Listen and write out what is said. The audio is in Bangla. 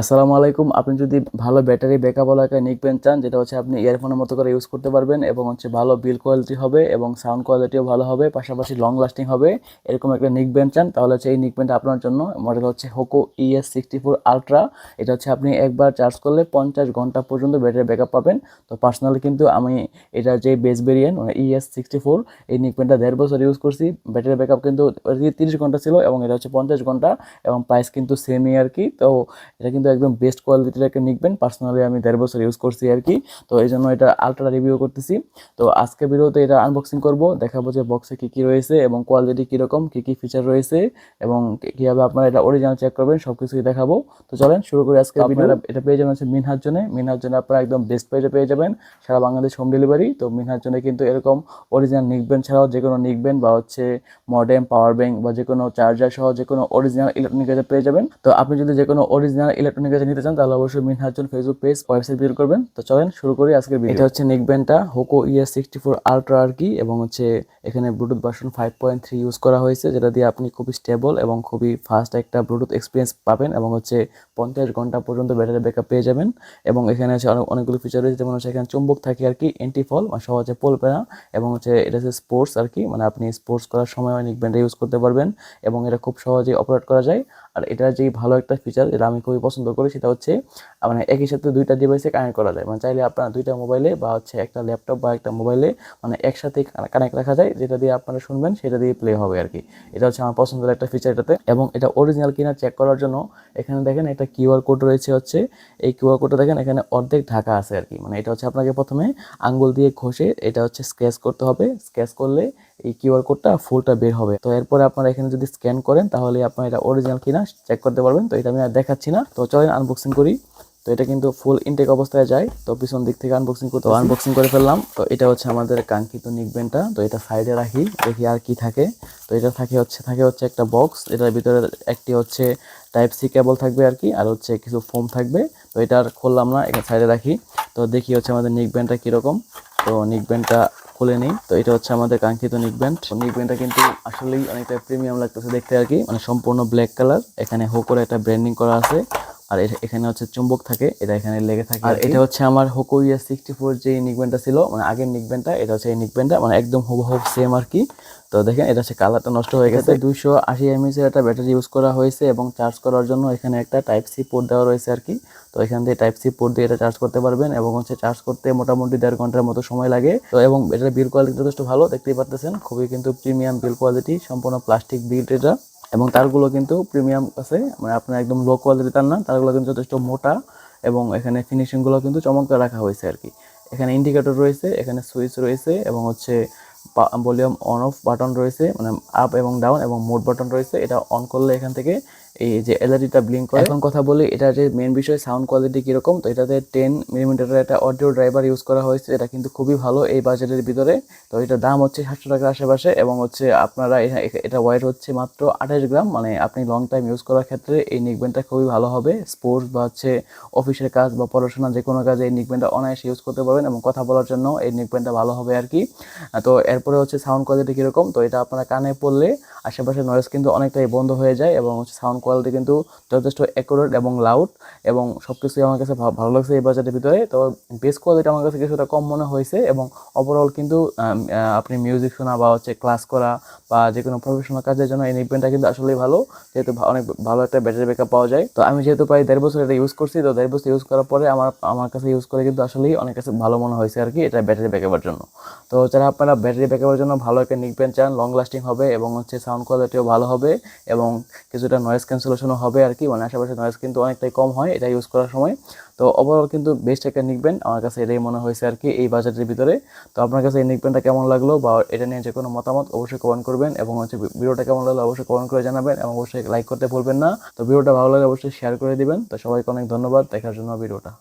আসসালামু আলাইকুম। আপনি যদি ভালো ব্যাটারি ব্যাকআপ ওলা একটা নিক পেন চান, যেটা হচ্ছে আপনি ইয়ারফোনের মতো করে ইউজ করতে পারবেন এবং হচ্ছে ভালো বিল কোয়ালিটি হবে এবং সাউন্ড কোয়ালিটিও ভালো হবে, পাশাপাশি লং লাস্টিং হবে, এরকম একটা নিক ব্যান্ড চান, তাহলে হচ্ছে এই নিক আপনার জন্য মডেল হচ্ছে Hoco ES sixty four ultra এটা হচ্ছে আপনি একবার চার্জ করলে পঞ্চাশ ঘণ্টা পর্যন্ত ব্যাটারি ব্যাকআপ পাবেন। তো পার্সোনালি কিন্তু আমি এটা যে বেস ভেরিয়েন্ট মানে ইএস সিক্সটি ফোর এই নিক দেড় বছর ইউজ করছি। ব্যাটারি ব্যাকআপ কিন্তু তিরিশ ঘণ্টা ছিল এবং এটা হচ্ছে পঞ্চাশ ঘণ্টা এবং প্রাইস কিন্তু সেমই আর কি। তো এটা কিন্তু একদম বেস্ট কোয়ালিটির একটা নিকবেন পার্সোনালি আমি দেড় বছর ইউজ করছি আর কি। তো এই জন্য এটা আলট্রা রিভিউ করতেছি। তো আজকে ভিডিওতে এটা আনবক্সিং করব। দেখাবো যে বক্সে কী কী রয়েছে এবং কোয়ালিটি কীরকম কী কী ফিচার রয়েছে এবং কীভাবে আপনারা এটা অরিজিনাল চেক করবেন সব কিছুই দেখাবো। তো চলেন শুরু করি আজকে আপনারা এটা পেয়ে যাবেন হচ্ছে মিনহার জন্য। মিনহার জন্য আপনারা একদম বেস্ট পেজে পেয়ে যাবেন। সারা বাংলাদেশ হোম ডেলিভারি তো মিনহার জন্য কিন্তু এরকম অরিজিনাল নিকবেন ছাড়াও যে কোনো নিকবেন বা হচ্ছে মডেম পাওয়ার ব্যাংক বা যে কোনো চার্জার সহ যে কোনো অরিজিনাল ইলেকট্রনিক পেয়ে যাবেন। তো আপনি যদি যে কোনো অরিজিনাল ইলেকট্রনিক গাজেট নিতে চান, তাহলে অবশ্যই Minhajan Facebook page website visit করবেন। তো চলেন শুরু করি আজকের ভিডিও এটা হচ্ছে নিকবেনটা Hoco ES sixty four ultra আর কি এবং হচ্ছে এখানে Bluetooth version five point three use করা হয়েছে, যেটা দিয়ে আপনি খুবই স্টেবল এবং খুবই ফাস্ট একটা ব্লুটুথ এক্সপিরিয়েন্স পাবেন এবং হচ্ছে পঞ্চাশ ঘণ্টা পর্যন্ত ব্যাটারি ব্যাকআপ পেয়ে যাবেন। এবং এখানে হচ্ছে অনেক, অনেকগুলো ফিচার রয়েছে, যেমন হচ্ছে এখানে চুম্বক থাকে আর কি এন্টিফল মানে সহজে পলবে না। এবং হচ্ছে এটা হচ্ছে স্পোর্টস আর কি মানে আপনি স্পোর্টস করার সময় নিকবেনটা ইউজ করতে পারবেন এবং এটা খুব সহজেই অপারেট করা যায়। আর এটার যেই ভালো একটা ফিচার যেটা আমি খুবই পছন্দ করি সেটা হচ্ছে মানে একই সাথে দুইটা ডিভাইসে কানেক্ট করা যায়। মানে চাইলে আপনার দুইটা মোবাইলে বা হচ্ছে একটা ল্যাপটপ বা একটা মোবাইলে মানে একসাথে কানেক্ট রাখা যায়, যেটা দিয়ে আপনারা শুনবেন, সেটা দিয়ে প্লে হবে আর কি এটা হচ্ছে আমার পছন্দের একটা ফিচার এটাতে। এবং এটা অরিজিনাল কিনা চেক করার জন্য এখানে দেখেন একটা কিউআর কোড রয়েছে হচ্ছে, এই কিউআর কোডটা দেখেন এখানে অর্ধেক ঢাকা আছে আর কি মানে এটা হচ্ছে আপনাকে প্রথমে আঙ্গুল দিয়ে ঘষে এটা হচ্ছে স্ক্যাচ করতে হবে। স্ক্যাচ করলে এই কিউআর কোডটা ফুলটা বের হবে। তো এরপরে আপনারা এখানে যদি স্ক্যান করেন তাহলে আপনার এটা অরিজিনাল কিনা চেক করতে পারবেন। তো এটা আমি আর দেখাচ্ছি না। তো চলেন আনবক্সিং করি। তো এটা কিন্তু ফুল ইনটেক অবস্থায় যায়। তো পিছন দিক থেকে আনবক্সিং করতে আনবক্সিং করে ফেললাম। তো এটা হচ্ছে আমাদের কাঙ্ক্ষিত নিকবেনটা তো এটা সাইডে রাখি। দেখি আর কি থাকে। তো এটা থাকে হচ্ছে থাকে হচ্ছে একটা বক্স এটার ভিতরে একটি হচ্ছে টাইপ সি কেবল থাকবে আর কি। আর হচ্ছে কিছু ফোম থাকবে। তো এটা আর খুললাম না। এখানে সাইডে রাখি। তো দেখি হচ্ছে আমাদের নিকবেনটা কীরকম। তো নিকবেনটা খুলে নিই। তো এটা হচ্ছে আমাদের কাঙ্ক্ষিত নিক ব্যান্ড নিক ব্যান্ডটা কিন্তু আসলেই অনেকটা প্রিমিয়াম লাগতেছে দেখতে আর কি। মানে সম্পূর্ণ ব্ল্যাক কালার এখানে হো করে একটা ব্র্যান্ডিং করা আছে। আর এখানে হচ্ছে চুম্বক থাকে এটা এখানে লেগে থাকে। আর এটা হচ্ছে আমার হোকো ইয়া সিক্সটি ফোর যে নিকব্যান্ডটা ছিল মানে আগের নিকব্যান্ডটা এটা হচ্ছে এই নিকব্যান্ডটা মানে একদম হুবহুব সেম আর কি। তো দেখেন এটা হচ্ছে কালারটা নষ্ট হয়ে গেছে। দুইশো আশি এমএস এর একটা ব্যাটারি ইউজ করা হয়েছে এবং চার্জ করার জন্য এখানে একটা টাইপ সি পোর্ট দেওয়া রয়েছে আর কি। তো এখান থেকে টাইপ সি পোর্ট দিয়ে এটা চার্জ করতে পারবেন এবং হচ্ছে চার্জ করতে মোটামুটি দেড় ঘণ্টার মতো সময় লাগে। তো এবং এটার বিল কোয়ালিটি যথেষ্ট ভালো দেখতেই পাচ্ছেন খুবই কিন্তু প্রিমিয়াম বিল কোয়ালিটি সম্পূর্ণ প্লাস্টিক বিল্ড এটা। এবং তারগুলো কিন্তু প্রিমিয়াম আছে। মানে আপনার একদম লো কোয়ালিটি তার না, তারগুলো কিন্তু যথেষ্ট মোটা এবং এখানে ফিনিশিংগুলো কিন্তু চমৎকার রাখা হয়েছে আর কি এখানে ইন্ডিকেটর রয়েছে, এখানে সুইচ রয়েছে এবং হচ্ছে ভলিউম অন অফ বাটন রয়েছে মানে আপ এবং ডাউন এবং মোড বাটন রয়েছে। এটা অন করলে এখান থেকে এই যে এলইডিটা ব্লিঙ্ক করে। এখন কথা বলি, এটা যে মেন বিষয় সাউন্ড কোয়ালিটি কীরকম, তো এটাতে টেন মিলিমিটারের একটা অডিও ড্রাইভার ইউজ করা হয়েছে, এটা কিন্তু খুবই ভালো এই বাজেটের ভিতরে। তো এটার দাম হচ্ছে সাতশো টাকার আশেপাশে এবং হচ্ছে আপনারা এটা ওয়েট হচ্ছে মাত্র আঠাশ গ্রাম মানে আপনি লং টাইম ইউজ করার ক্ষেত্রে এই নিকবেনটা খুবই ভালো হবে। স্পোর্টস বা হচ্ছে অফিসের কাজ বা পড়াশোনা যে কোনো কাজে এই নিকবেনটা অনায়াসে ইউজ করতে পারবেন এবং কথা বলার জন্য এই নিকবেনটা ভালো হবে আর কি। তো এরপরে হচ্ছে সাউন্ড কোয়ালিটি কীরকম, তো এটা আপনারা কানে পড়লে আশেপাশে নয়েজ কিন্তু অনেকটাই বন্ধ হয়ে যায় এবং হচ্ছে সাউন্ড কোয়ালিটি কিন্তু যথেষ্ট অ্যাকুরেট এবং লাউড এবং সব কিছুই আমার কাছে ভালো লাগছে এই বাজারের ভিতরে। তো বেস কোয়ালিটি আমার কাছে কিছুটা কম মনে হয়েছে এবং ওভারঅল কিন্তু আপনি মিউজিক শোনা বা হচ্ছে ক্লাস করা বা যে কোনো প্রফেশনাল কাজের জন্য এই নিকবেনটা কিন্তু আসলেই ভালো। যেহেতু অনেক ভালো একটা ব্যাটারি ব্যাকআপ পাওয়া যায়। তো আমি যেহেতু প্রায় দেড় বছর এটা ইউজ করছি, তো দেড় বছর ইউজ করার পরে আমার আমার কাছে ইউজ করে কিন্তু আসলেই অনেক কাছে ভালো মনে হয়েছে আর কি এটা ব্যাটারি ব্যাকআপের জন্য। তো যারা আপনারা ব্যাটারি ব্যাকআপের জন্য ভালো একটা নিকবেন চান লং লাস্টিং হবে এবং হচ্ছে সাউন্ড কোয়ালিটিও ভালো হবে এবং কিছুটা নয়েজ ক্যান্সেলেশনও হবে আর কি। মানে আশেপাশে নয়েজ কিন্তু অনেকটাই কম হয় এটা ইউজ করার সময়। তো ওভারঅল কিন্তু বেস্ট একটা নিকবেন আমার কাছে এটাই মনে হয়েছে আর কি এই বাজেটের ভিতরে। তো আপনার কাছে এই নিকবেনটা কেমন লাগল বা এটা নিয়ে যে কোনো মতামত অবশ্যই কমেন্ট করবেন এবং হচ্ছে ভিডিওটা কেমন লাগল অবশ্যই কমেন্ট করে জানাবেন এবং অবশ্যই লাইক করতে ভুলবেন না। তো ভিডিওটা ভালো লাগলে অবশ্যই শেয়ার করে দিবেন। তো সবাইকে অনেক ধন্যবাদ। দেখার জন্য ভিডিওটা।